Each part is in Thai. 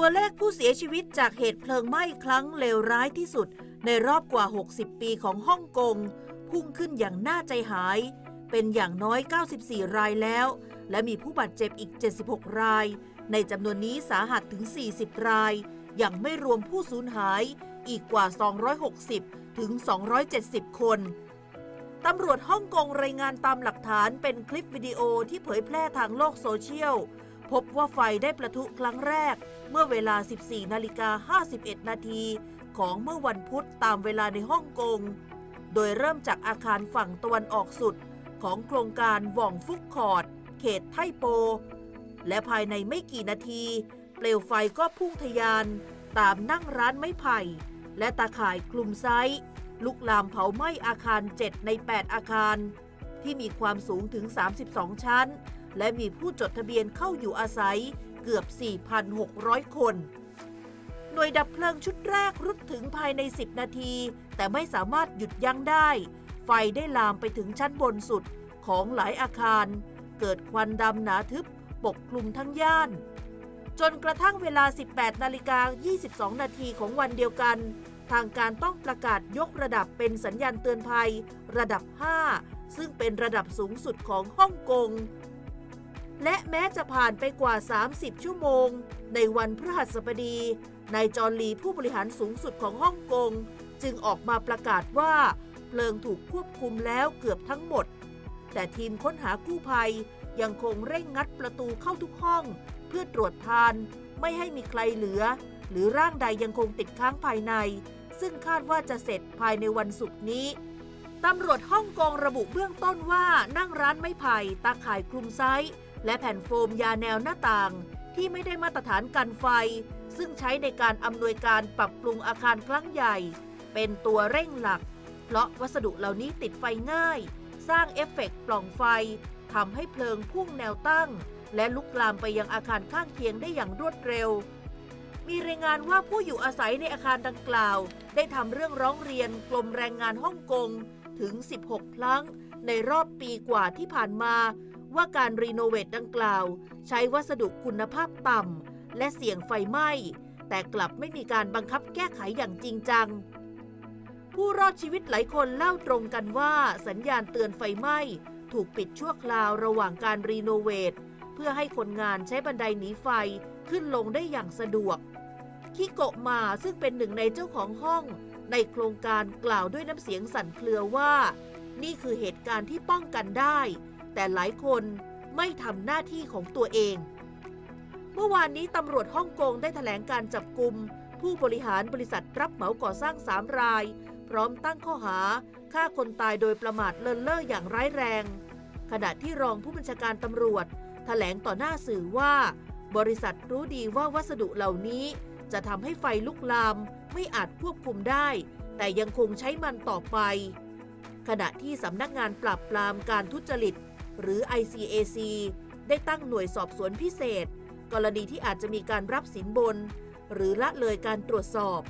ตัวเลขผู้เสียชีวิตจากเหตุเพลิงไหม้ครั้งเลวร้ายที่สุด ในรอบกว่า 60 ปีของฮ่องกง พุ่งขึ้นอย่างน่าใจหาย เป็นอย่างน้อย 94 รายแล้ว และมีผู้บาดเจ็บอีก 76 ราย ในจำนวนนี้สาหัสถึง 40 ราย ยังไม่รวมผู้สูญหายอีกกว่า 260 ถึง 270 คนตำรวจฮ่องกงรายงานตามหลักฐานเป็นคลิปวิดีโอที่เผยแพร่ทางโลกโซเชียล พบว่าไฟได้ประทุครั้งแรก เมื่อเวลา 14 นาฬิกา 51 นาทีของเมื่อวันพุธตามเวลาในฮ่องกง โดยเริ่มจากอาคารฝั่งตะวันออกสุดของโครงการหว่องฟุกคอร์ด เขตไทโป และภายในไม่กี่นาที เปลวไฟก็พุ่งทะยาน ตามนั่งร้านไม้ไผ่ และตาข่ายคลุมไซส์ลุกลามเผาไหม้อาคาร 7 ใน 8 อาคาร ที่มีความสูงถึง 32 ชั้น และมีผู้จดทะเบียนเข้าอยู่อาศัยเกือบ 4,600 คน หน่วยดับเพลิงชุดแรกรุดถึงภายใน 10 นาที แต่ไม่สามารถหยุดยั้งได้ ไฟได้ลามไปถึงชั้นบนสุดของหลายอาคาร เกิดควันดำหนาทึบปกคลุมทั้งย่าน จนกระทั่งเวลา 18 นาฬิกา 22 นาทีของวันเดียวกัน ทางการต้องประกาศยกระดับเป็นสัญญาณเตือนภัย ระดับ 5 ซึ่งเป็นระดับสูงสุดของฮ่องกง และแม้จะผ่านไปกว่า 30 ชั่วโมง ในวันพฤหัสบดี นายจอร์ลีผู้บริหารสูงสุดของฮ่องกง จึงออกมาประกาศว่า เพลิงถูกควบคุมแล้วเกือบทั้งหมด แต่ทีมค้นหากู้ภัยยังคงเร่งงัดประตูเข้าทุกห้อง เพื่อตรวจทาน ไม่ให้มีใครเหลือ หรือร่างใดยังคงติดค้างภายใน ซึ่งคาดว่าจะเสร็จภายในวันศุกร์นี้ตำรวจฮ่องกงระบุเบื้องต้นว่านั่งร้านไม้ไผ่ตาข่ายคลุมไซส์ และแผ่นโฟมยาแนวหน้าต่างที่ไม่ได้มาตรฐานกันไฟ ซึ่งใช้ในการอำนวยการปรับปรุงอาคารครั้งใหญ่ เป็นตัวเร่งหลัก เพราะวัสดุเหล่านี้ติดไฟง่าย สร้างเอฟเฟกต์ปล่องไฟทำให้เพลิงพุ่งแนวตั้ง และลุกลามไปยังอาคารข้างเคียงได้อย่างรวดเร็ว มีรายงานว่าผู้อยู่อาศัยในอาคารดังกล่าว ได้ทำเรื่องร้องเรียนกรมแรงงานฮ่องกงถึง 16 ครั้งในรอบปีกว่าที่ผ่านมา ว่าการรีโนเวทดังกล่าว ใช้วัสดุคุณภาพต่ำ และเสี่ยงไฟไหม้ แต่กลับไม่มีการบังคับแก้ไขอย่างจริงจัง ผู้รอดชีวิตหลายคนเล่าตรงกันว่าสัญญาณเตือนไฟไหม้ ถูกปิดชั่วคราวระหว่างการรีโนเวทเพื่อให้คนงานใช้บันไดหนีไฟขึ้นลงได้อย่างสะดวกคิโกะมาซึ่งเป็นหนึ่งในเจ้าของห้อง ในโครงการกล่าวด้วยน้ำเสียงสั่นเครือว่า นี่คือเหตุการณ์ที่ป้องกันได้ แต่หลายคนไม่ทำหน้าที่ของตัวเอง เมื่อวานนี้ตำรวจฮ่องกงได้แถลงการจับกลุ่มผู้บริหารบริษัทรับเหมาก่อสร้าง3ราย พร้อมตั้งข้อหาฆ่าคนตายโดยประมาทเลินเล่ออย่างร้ายแรง ขณะที่รองผู้บัญชาการตำรวจแถลงต่อหน้าสื่อว่า บริษัทรู้ดีว่าวัสดุเหล่านี้ จะทำให้ไฟลุกลามไม่อาจควบคุมได้ แต่ยังคงใช้มันต่อไป ขณะที่สำนักงานปราบปรามการทุจริต หรือ ICAC ได้ตั้งหน่วยสอบสวนพิเศษ กรณีที่อาจจะมีการรับสินบน หรือละเลยการตรวจสอบ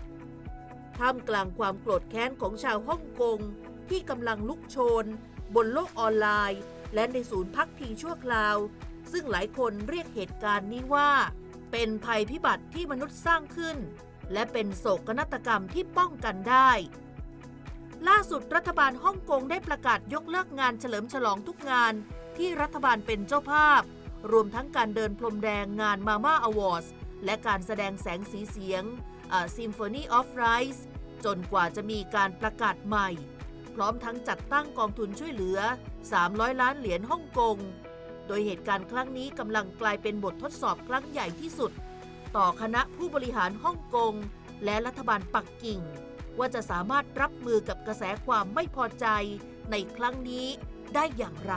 ท่ามกลางความโกรธแค้นของชาวฮ่องกง ที่กำลังลุกโชน บนโลกออนไลน์ และในศูนย์พักพิงชั่วคราว ซึ่งหลายคนเรียกเหตุการณ์นี้ว่า เป็นภัยพิบัติที่มนุษย์สร้างขึ้น และเป็นโศกนาฏกรรมที่ป้องกันได้ ล่าสุดรัฐบาลฮ่องกงได้ประกาศยกเลิกงานเฉลิมฉลองทุกงานที่รัฐบาลเป็นเจ้าภาพ รวมทั้งการเดินพรมแดงงานมาม่าอวอร์ดและการแสดงแสงสีเสียง Symphony of Rise จนกว่าจะมีการประกาศใหม่ พร้อมทั้งจัดตั้งกองทุนช่วยเหลือ 300 ล้านเหรียญฮ่องกง โดยเหตุการณ์ครั้งนี้กำลังกลายเป็นบททดสอบครั้งใหญ่ที่สุด ต่อคณะผู้บริหารฮ่องกง และรัฐบาลปักกิ่ง ว่าจะสามารถรับมือกับกระแสความไม่พอใจในครั้งนี้ได้อย่างไร